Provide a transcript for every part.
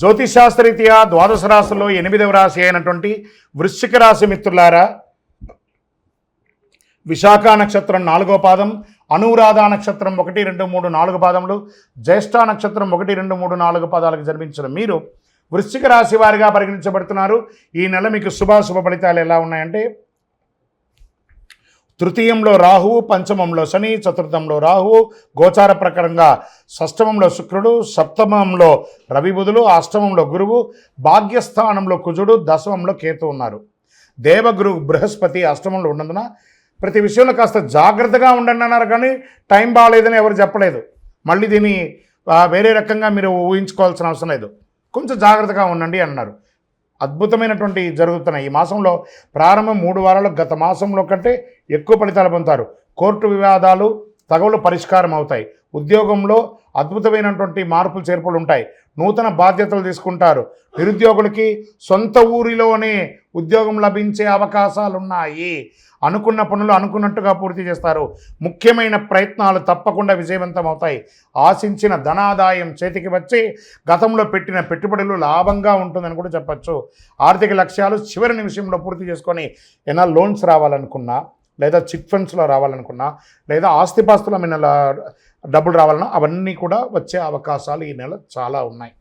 జ్యోతిశాస్త్రరీత్యా ద్వాదశ రాశుల్లో ఎనిమిదవ రాశి అయినటువంటి వృశ్చిక రాశి మిత్రులారా విశాఖ నక్షత్రం నాలుగో పాదం అనురాధ నక్షత్రం ఒకటి రెండు మూడు నాలుగు పాదములు జ్యేష్ఠ నక్షత్రం ఒకటి రెండు మూడు నాలుగు పాదాలకు జన్మించిన మీరు వృశ్చిక రాశి వారిగా పరిగణించబడుతున్నారు. ఈ నెల మీకు శుభాశుభ ఫలితాలు ఎలా ఉన్నాయంటే తృతీయంలో రాహువు పంచమంలో శని చతుర్థంలో రాహువు గోచార ప్రకారంగా షష్టమంలో శుక్రుడు సప్తమంలో రవి బుధులు అష్టమంలో గురువు భాగ్యస్థానంలో కుజుడు దశమంలో కేతు ఉన్నారు. దేవగురు బృహస్పతి అష్టమంలో ఉన్నందున ప్రతి విషయంలో కాస్త జాగ్రత్తగా ఉండండి అన్నారు కానీ టైం బాగాలేదని ఎవరు చెప్పలేదు. మళ్ళీ దీన్ని వేరే రకంగా మీరు ఊహించుకోవాల్సిన అవసరం లేదు. కొంచెం జాగ్రత్తగా ఉండండి అన్నారు. అద్భుతమైనటువంటి జరుగుతున్నాయి. ఈ మాసంలో ప్రారంభం మూడు వారాలు గత మాసంలో కంటే ఎక్కువ ఫలితాలు పొందుతారు. కోర్టు వివాదాలు తగవులు పరిష్కారం అవుతాయి. ఉద్యోగంలో అద్భుతమైనటువంటి మార్పులు చేర్పులు ఉంటాయి నూతన బాధ్యతలు తీసుకుంటారు. నిరుద్యోగులకి సొంత ఊరిలోనే ఉద్యోగం లభించే అవకాశాలు ఉన్నాయి అనుకున్న పనులు అనుకున్నట్టుగా పూర్తి చేస్తారు. ముఖ్యమైన ప్రయత్నాలు తప్పకుండా విజయవంతం అవుతాయి ఆశించిన ధనాదాయం చేతికి వచ్చి గతంలో పెట్టిన పెట్టుబడులు లాభంగా ఉంటుందని కూడా చెప్పచ్చు. ఆర్థిక లక్ష్యాలు చివరి నిమిషంలో పూర్తి చేసుకొని ఏమైనా లోన్స్ రావాలనుకున్నా లేదా చిట్ ఫండ్స్లో రావాలనుకున్నా లేదా ఆస్తిపాస్తుల మీ నెల డబ్బులు రావాలన్నా అవన్నీ కూడా వచ్చే అవకాశాలు ఈ నెల చాలా ఉన్నాయి.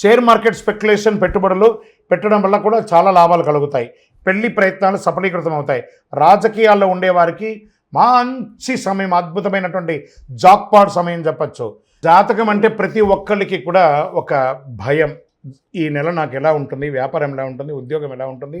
షేర్ మార్కెట్ స్పెక్యులేషన్ పెట్టుబడులు పెట్టడం వల్ల కూడా చాలా లాభాలు కలుగుతాయి. పెళ్ళి ప్రయత్నాలు సఫలీకృతం అవుతాయి. రాజకీయాల్లో ఉండేవారికి మంచి సమయం అద్భుతమైనటువంటి జాక్పాడ్ సమయం చెప్పచ్చు. జాతకం అంటే ప్రతి ఒక్కరికి కూడా ఒక భయం. ఈ నెల నాకు ఎలా ఉంటుంది వ్యాపారం ఎలా ఉంటుంది ఉద్యోగం ఎలా ఉంటుంది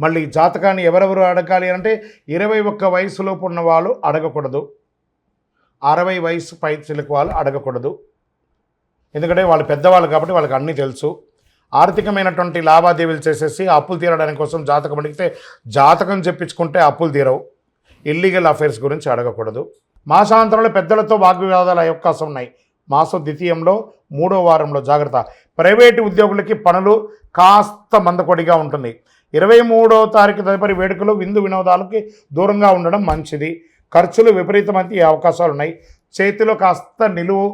మళ్ళీ జాతకాన్ని ఎవరెవరు అడగాలి అంటే ఇరవై ఒక్క వయసులోపు ఉన్న వాళ్ళు అడగకూడదు. అరవై వయసు పై చిలుకు వాళ్ళు అడగకూడదు. ఎందుకంటే వాళ్ళు పెద్దవాళ్ళు కాబట్టి వాళ్ళకి అన్నీ తెలుసు. ఆర్థికమైనటువంటి లావాదేవీలు చేసేసి అప్పులు తీరడానికి కోసం జాతకం అడిగితే జాతకం చెప్పించుకుంటే అప్పులు తీరవు. ఇల్లీగల్ అఫైర్స్ గురించి అడగకూడదు. మాసాంతరంలో పెద్దలతో వాగ్వివాదాలు అవకాశం ఉన్నాయి. మాస ద్వితీయంలో మూడో వారంలో జాగ్రత్త. ప్రైవేటు ఉద్యోగులకి పనులు కాస్త మందకొడిగా ఉంటుంది. ఇరవై మూడో తారీఖు తదుపరి వేడుకలు విందు వినోదాలకి దూరంగా ఉండడం మంచిది. ఖర్చులు విపరీతమైన అవకాశాలు ఉన్నాయి. చేతిలో కాస్త నిలువు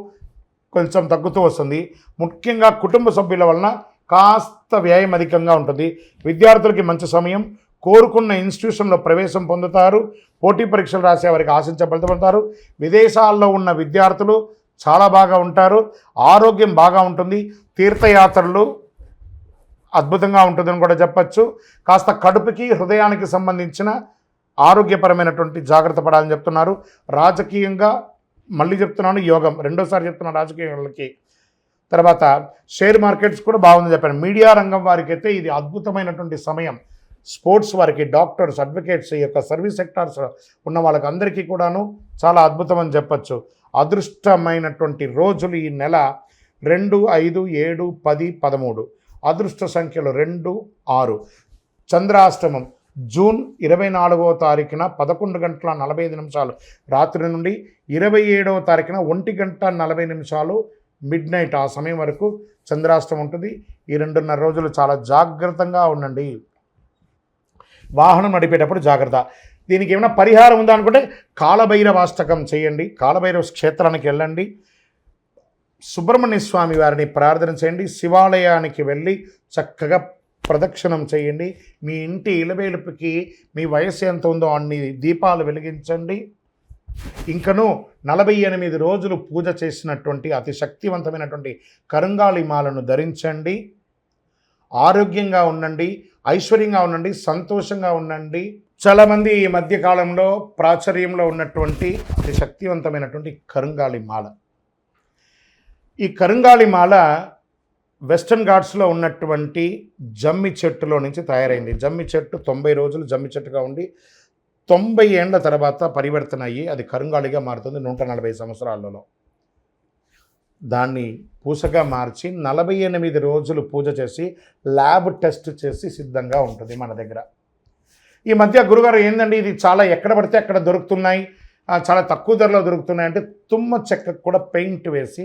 కొంచెం తగ్గుతూ వస్తుంది. ముఖ్యంగా కుటుంబ సభ్యుల వలన కాస్త వ్యయం అధికంగా ఉంటుంది. విద్యార్థులకి మంచి సమయం. కోరుకున్న ఇన్స్టిట్యూషన్లో ప్రవేశం పొందుతారు. పోటీ పరీక్షలు రాసే వారికి ఆశించ ఫలితపడతారు విదేశాల్లో ఉన్న విద్యార్థులు చాలా బాగా ఉంటారు. ఆరోగ్యం బాగా ఉంటుంది. తీర్థయాత్రలు అద్భుతంగా ఉంటుందని కూడా చెప్పచ్చు. కాస్త కడుపుకి హృదయానికి సంబంధించిన ఆరోగ్యపరమైనటువంటి జాగ్రత్త పడాలని చెప్తున్నారు. రాజకీయంగా మళ్ళీ చెప్తున్నాను యోగం. రెండోసారి చెప్తున్నాను రాజకీయాలకి. తర్వాత షేర్ మార్కెట్స్ కూడా బాగుందని చెప్పాను. మీడియా రంగం వారికి అయితే ఇది అద్భుతమైనటువంటి సమయం. స్పోర్ట్స్ వారికి డాక్టర్స్ అడ్వకేట్స్ ఈ యొక్క సర్వీస్ సెక్టార్స్ ఉన్న వాళ్ళకి అందరికీ కూడాను చాలా అద్భుతం అని చెప్పచ్చు. అదృష్టమైనటువంటి రోజులు ఈ నెల రెండు ఐదు ఏడు పది పదమూడు. అదృష్ట సంఖ్యలు రెండు ఆరు. చంద్రాష్టమం జూన్ ఇరవై నాలుగవ తారీఖున పదకొండు గంటల నలభై ఐదు నిమిషాలు. రాత్రి నుండి ఇరవై ఏడవ తారీఖున ఒంటి గంట నలభై నిమిషాలు మిడ్ నైట్ ఆ సమయం వరకు చంద్రాష్టమం ఉంటుంది. ఈ రెండున్నర రోజులు చాలా జాగ్రత్తగా ఉండండి. వాహనం నడిపేటప్పుడు జాగ్రత్త. దీనికి ఏమైనా పరిహారం ఉందా అనుకుంటే కాలభైరవాష్టకం చేయండి. కాలభైరవ క్షేత్రానికి వెళ్ళండి. సుబ్రహ్మణ్య స్వామి వారిని ప్రార్థన చేయండి శివాలయానికి వెళ్ళి చక్కగా ప్రదక్షిణం చేయండి. మీ ఇంటి ఇలవేలుపుకి మీ వయసు ఎంత ఉందో అన్ని దీపాలు వెలిగించండి. ఇంకను నలభై ఎనిమిది రోజులు పూజ చేసినటువంటి అతి శక్తివంతమైనటువంటి కరుంగాళి మాలను ధరించండి. ఆరోగ్యంగా ఉండండి ఐశ్వర్యంగా ఉండండి సంతోషంగా ఉండండి. చాలామంది ఈ మధ్యకాలంలో ప్రాచుర్యంలో ఉన్నటువంటి అతి శక్తివంతమైనటువంటి కరుంగాళి మాల. ఈ కరుంగాళి మాల వెస్టర్న్ ఘాట్స్లో ఉన్నటువంటి జమ్మి చెట్టులో నుంచి తయారైంది. జమ్మి చెట్టు తొంభై రోజులు జమ్మి చెట్టుగా ఉండి తొంభై ఏండ్ల తర్వాత పరివర్తన అయ్యి అది కరుంగాళిగా మారుతుంది నూట నలభై సంవత్సరాలలో. దాన్ని పూసగా మార్చి నలభై ఎనిమిది రోజులు పూజ చేసి ల్యాబ్ టెస్ట్ చేసి సిద్ధంగా ఉంటుంది మన దగ్గర. ఈ మధ్య గురుగారు ఏంటండి ఇది చాలా ఎక్కడ పడితే అక్కడ దొరుకుతున్నాయి చాలా తక్కువ ధరలో దొరుకుతున్నాయి అంటే తుమ్మ చెక్కకు కూడా పెయింట్ వేసి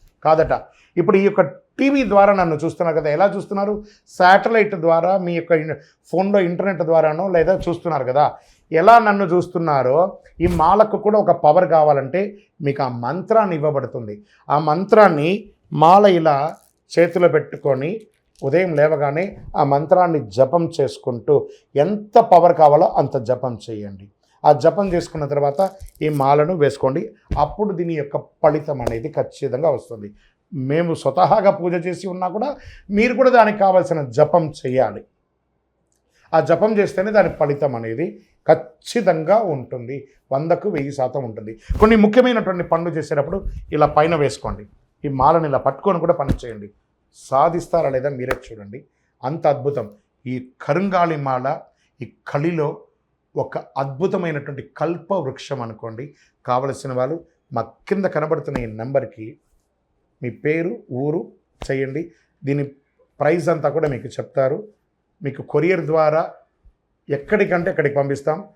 కాదట. ఇప్పుడు ఈ యొక్క టీవీ ద్వారా నన్ను చూస్తున్నారు కదా ఎలా చూస్తున్నారు? శాటిలైట్ ద్వారా మీ యొక్క ఫోన్లో ఇంటర్నెట్ ద్వారానో లేదా చూస్తున్నారు కదా. ఎలా నన్ను చూస్తున్నారో ఈ మాలకు కూడా ఒక పవర్ కావాలంటే మీకు ఆ మంత్రాన్ని ఇవ్వబడుతుంది. ఆ మంత్రాన్ని మాల ఇలా చేతిలో పెట్టుకొని ఉదయం లేవగానే ఆ మంత్రాన్ని జపం చేసుకుంటూ ఎంత పవర్ కావాలో అంత జపం చేయండి. ఆ జపం చేసుకున్న తర్వాత ఈ మాలను వేసుకోండి. అప్పుడు దీని యొక్క ఫలితం అనేది ఖచ్చితంగా వస్తుంది. మేము స్వతహాగా పూజ చేసి ఉన్నా కూడా మీరు కూడా దానికి కావాల్సిన జపం చేయాలి. ఆ జపం చేస్తేనే దాని ఫలితం అనేది ఖచ్చితంగా ఉంటుంది. వందకు వెయ్యి శాతం ఉంటుంది. కొన్ని ముఖ్యమైనటువంటి పనులు చేసేటప్పుడు ఇలా పైన వేసుకోండి. ఈ మాలను ఇలా పట్టుకొని కూడా పని చేయండి. సాధిస్తారా లేదా మీరే చూడండి. అంత అద్భుతం. ఈ కరుంగాళి మాల ఈ కలిలో ఒక అద్భుతమైనటువంటి కల్ప వృక్షం అనుకోండి. కావలసిన వాళ్ళు మా కింద కనబడుతున్న ఈ నెంబర్కి మీ పేరు ఊరు చేయండి దీని ప్రైజ్ అంతా కూడా మీకు చెప్తారు. మీకు కొరియర్ ద్వారా ఎక్కడికంటే అక్కడికి పంపిస్తాం.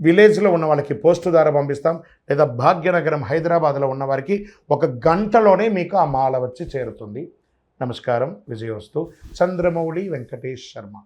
విలేజ్లో ఉన్న వాళ్ళకి పోస్ట్ ద్వారా పంపిస్తాం. లేదా భాగ్యనగరం హైదరాబాద్లో ఉన్న వారికి ఒక గంటలోనే మీకు ఆ మాల వచ్చి చేరుతుంది. నమస్కారం. విజయోస్తు చంద్రమౌళి వెంకటేష్ శర్మ.